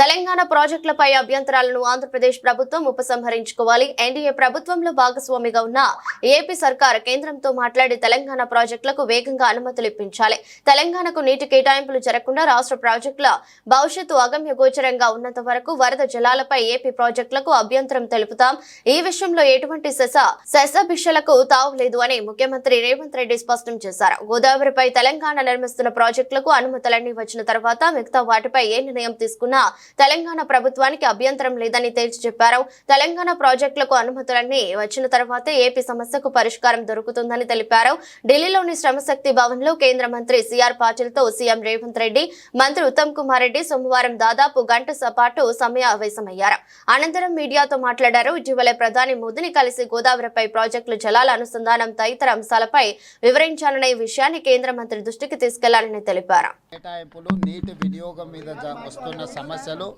తెలంగాణ ప్రాజెక్టులపై అభ్యంతరాలను ఆంధ్రప్రదేశ్ ప్రభుత్వం ఉపసంహరించుకోవాలి. ఎన్డీఏ ప్రభుత్వంలో భాగస్వామిగా ఉన్న ఏపీ సర్కార్ కేంద్రంతో మాట్లాడి తెలంగాణ ప్రాజెక్టులకు వేగంగా అనుమతులు ఇప్పించాలి తెలంగాణకు నీటి కేటాయింపులు జరగకుండా రాష్ట్ర ప్రాజెక్టుల భవిష్యత్తు అగమ్య గోచరంగా ఉన్నంత వరకు వరద జలాలపై ఏపీ ప్రాజెక్టులకు అభ్యంతరం తెలుపుతాం. ఈ విషయంలో ఎటువంటి సెస తావు తావులేదు అని ముఖ్యమంత్రి రేవంత్ రెడ్డి స్పష్టం చేశారు. గోదావరిపై తెలంగాణ నిర్మిస్తున్న ప్రాజెక్టులకు అనుమతులన్నీ వచ్చిన తర్వాత మిగతా వాటిపై ఏ నిర్ణయం తీసుకున్నా తెలంగాణ ప్రభుత్వానికి అభ్యంతరం లేదని తేల్చి చెప్పారు. తెలంగాణ ప్రాజెక్టులకు అనుమతులన్నీ వచ్చిన తర్వాతే ఏపీ సమస్యకు పరిష్కారం దొరుకుతుందని తెలిపారు. ఢిల్లీలోని శ్రమశక్తి భవన్లో కేంద్ర మంత్రి సిఆర్ పాటిల్తో సీఎం రేవంత్ రెడ్డి మంత్రి ఉత్తమ్ కుమార్ రెడ్డి సోమవారం దాదాపు గంట పాటు సమయావేశమయ్యారు అనంతరం మీడియాతో మాట్లాడారు. ఇటీవలే ప్రధాని మోదీని కలిసి గోదావరిపై ప్రాజెక్టులు జలాల అనుసంధానం తదితర అంశాలపై వివరించాలనే విషయాన్ని కేంద్ర మంత్రి దృష్టికి తీసుకెళ్ళాలని తెలిపారు. చర్చలు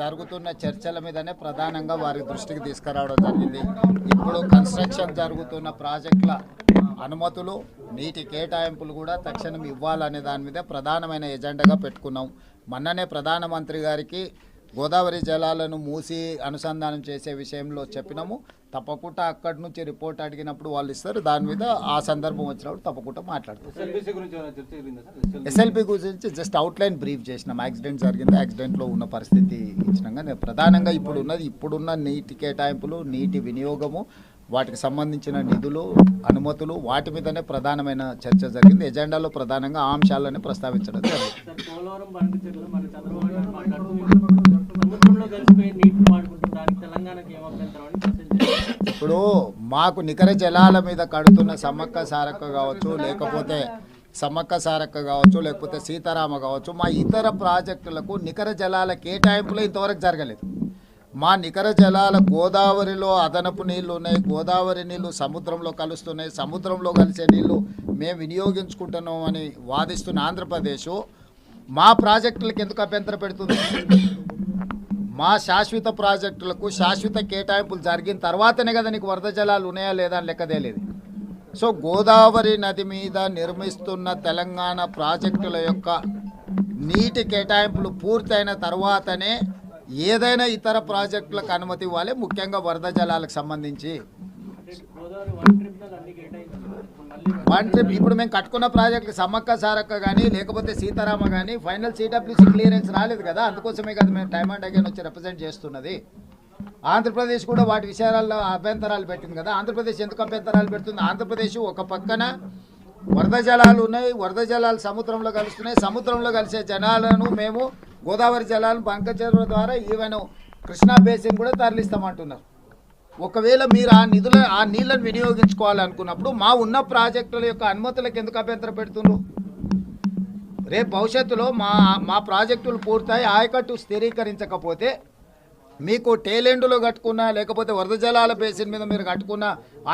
జరుగుతున్న చర్చల మీదనే ప్రధానంగా వారి దృష్టికి తీసుకురావడం జరిగింది. ఇప్పుడు కన్స్ట్రక్షన్ జరుగుతున్న ప్రాజెక్టుల అనుమతులు నీటి కేటాయింపులు కూడా తక్షణం ఇవ్వాలనే దాని మీద ప్రధానమైన ఎజెండాగా పెట్టుకున్నాం. మొన్ననే ప్రధానమంత్రి గారికి గోదావరి జలాలను మూసి అనుసంధానం చేసే విషయంలో చెప్పినాము. తప్పకుండా అక్కడి నుంచి రిపోర్ట్ అడిగినప్పుడు వాళ్ళు ఇస్తారు. దాని మీద ఆ సందర్భం వచ్చినప్పుడు తప్పకుండా మాట్లాడతాం ఎస్ఎల్బీసీ గురించి ఏమైనా చర్చ జరిగిందా sir S L B S L P గురించి జస్ట్ అవుట్లైన్ బ్రీఫ్ చేసినాం. యాక్సిడెంట్ జరిగింది. యాక్సిడెంట్లో ఉన్న పరిస్థితి ఇచ్చినాక నేను ప్రధానంగా ఇప్పుడు ఉన్నది ఇప్పుడున్న నీటి కేటాయింపులు నీటి వినియోగము వాటికి సంబంధించిన నిధులు అనుమతులు వాటి మీదనే ప్రధానమైన చర్చ జరిగింది. ఎజెండాలో ప్రధానంగా ఆ అంశాలని ప్రస్తావించడం ఇప్పుడు మాకు నికర జలాల మీద కడుతున్న సమ్మక్క సారక్క కావచ్చు లేకపోతే సమ్మక్క సారక్క కావచ్చు లేకపోతే సీతారామ కావచ్చు మా ఇతర ప్రాజెక్టులకు నికర జలాల కేటాయింపులు ఇంతవరకు జరగలేదు. మా నికర జలాల గోదావరిలో అదనపు నీళ్ళు ఉన్నాయి. గోదావరి నీళ్ళు సముద్రంలో కలుస్తున్నాయి. సముద్రంలో కలిసే నీళ్ళు మేము వినియోగించుకుంటున్నాం అని వాదిస్తున్న ఆంధ్రప్రదేశ్. మా ప్రాజెక్టులకు ఎందుకు అభ్యంతర పెడుతుంది? మా శాశ్వత ప్రాజెక్టులకు శాశ్వత కేటాయింపులు జరిగిన తర్వాతనే కదా నీకు వరద జలాలు ఉన్నాయా లేదా అని లెక్కదేలేదు సో గోదావరి నది మీద నిర్మిస్తున్న తెలంగాణ ప్రాజెక్టుల యొక్క నీటి కేటాయింపులు పూర్తయిన తర్వాతనే ఏదైనా ఇతర ప్రాజెక్టులకు అనుమతి ఇవ్వాలి. ముఖ్యంగా వరద జలాలకు సంబంధించి. వన్ ట్రిప్ ఇప్పుడు మేము కట్టుకున్న ప్రాజెక్టులు సమ్మక్క సారక్క కానీ లేకపోతే సీతారామ కానీ ఫైనల్ సిడబ్ల్యూసీ క్లియరెన్స్ రాలేదు కదా. అందుకోసమే కదా మేము టైమ్ అండ్ అగైన్ వచ్చి రిప్రజెంట్ చేస్తున్నది. ఆంధ్రప్రదేశ్ కూడా వాటి విషయాల్లో అభ్యంతరాలు పెట్టింది కదా. ఆంధ్రప్రదేశ్ ఎందుకు అభ్యంతరాలు పెడుతుంది? ఆంధ్రప్రదేశ్ ఒక పక్కన వరద జలాలు ఉన్నాయి. వరద జలాలు సముద్రంలో కలుస్తున్నాయి. సముద్రంలో కలిసే జనాలను మేము గోదావరి జలాలను బంకచెరువు ద్వారా ఈవెన్ కృష్ణా బేసిన్ కూడా తరలిస్తామంటున్నారు. ఒకవేళ మీరు ఆ నిధుల ఆ నీళ్ళను వినియోగించుకోవాలనుకున్నప్పుడు మా ఉన్న ప్రాజెక్టుల యొక్క అనుమతులకు ఎందుకు అభ్యంతరం పెడుతున్నారు రేపు భవిష్యత్తులో మా మా ప్రాజెక్టులు పూర్తయి ఆయకట్టు స్థిరీకరించకపోతే మీకు టేలెండ్లో కట్టుకున్న లేకపోతే వరద జలాల బేసిన్ మీద మీరు కట్టుకున్న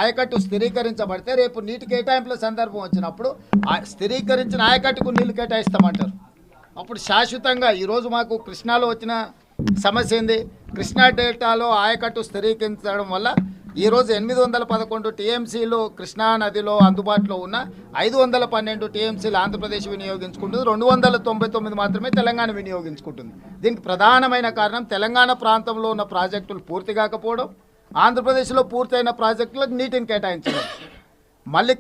ఆయకట్టు స్థిరీకరించబడితే రేపు నీటి కేటాయింపుల సందర్భం వచ్చినప్పుడు ఆ స్థిరీకరించిన ఆయకట్టుకు నీళ్ళు కేటాయిస్తామంటారు. అప్పుడు శాశ్వతంగా ఈరోజు మాకు కృష్ణాలో వచ్చిన సమస్య ఏంది? కృష్ణా డెల్టాలో ఆయకట్టు స్థిరీకరించడం వల్ల ఈరోజు ఎనిమిది వందల పదకొండు టీఎంసీలు కృష్ణా నదిలో అందుబాటులో ఉన్న ఐదు వందల పన్నెండు టీఎంసీలు ఆంధ్రప్రదేశ్ వినియోగించుకుంటుంది. రెండు వందల తొంభై తొమ్మిది మాత్రమే తెలంగాణ వినియోగించుకుంటుంది. దీనికి ప్రధానమైన కారణం తెలంగాణ ప్రాంతంలో ఉన్న ప్రాజెక్టులు పూర్తి కాకపోవడం ఆంధ్రప్రదేశ్లో పూర్తయిన ప్రాజెక్టులకు నీటిని కేటాయించడం. మళ్ళీ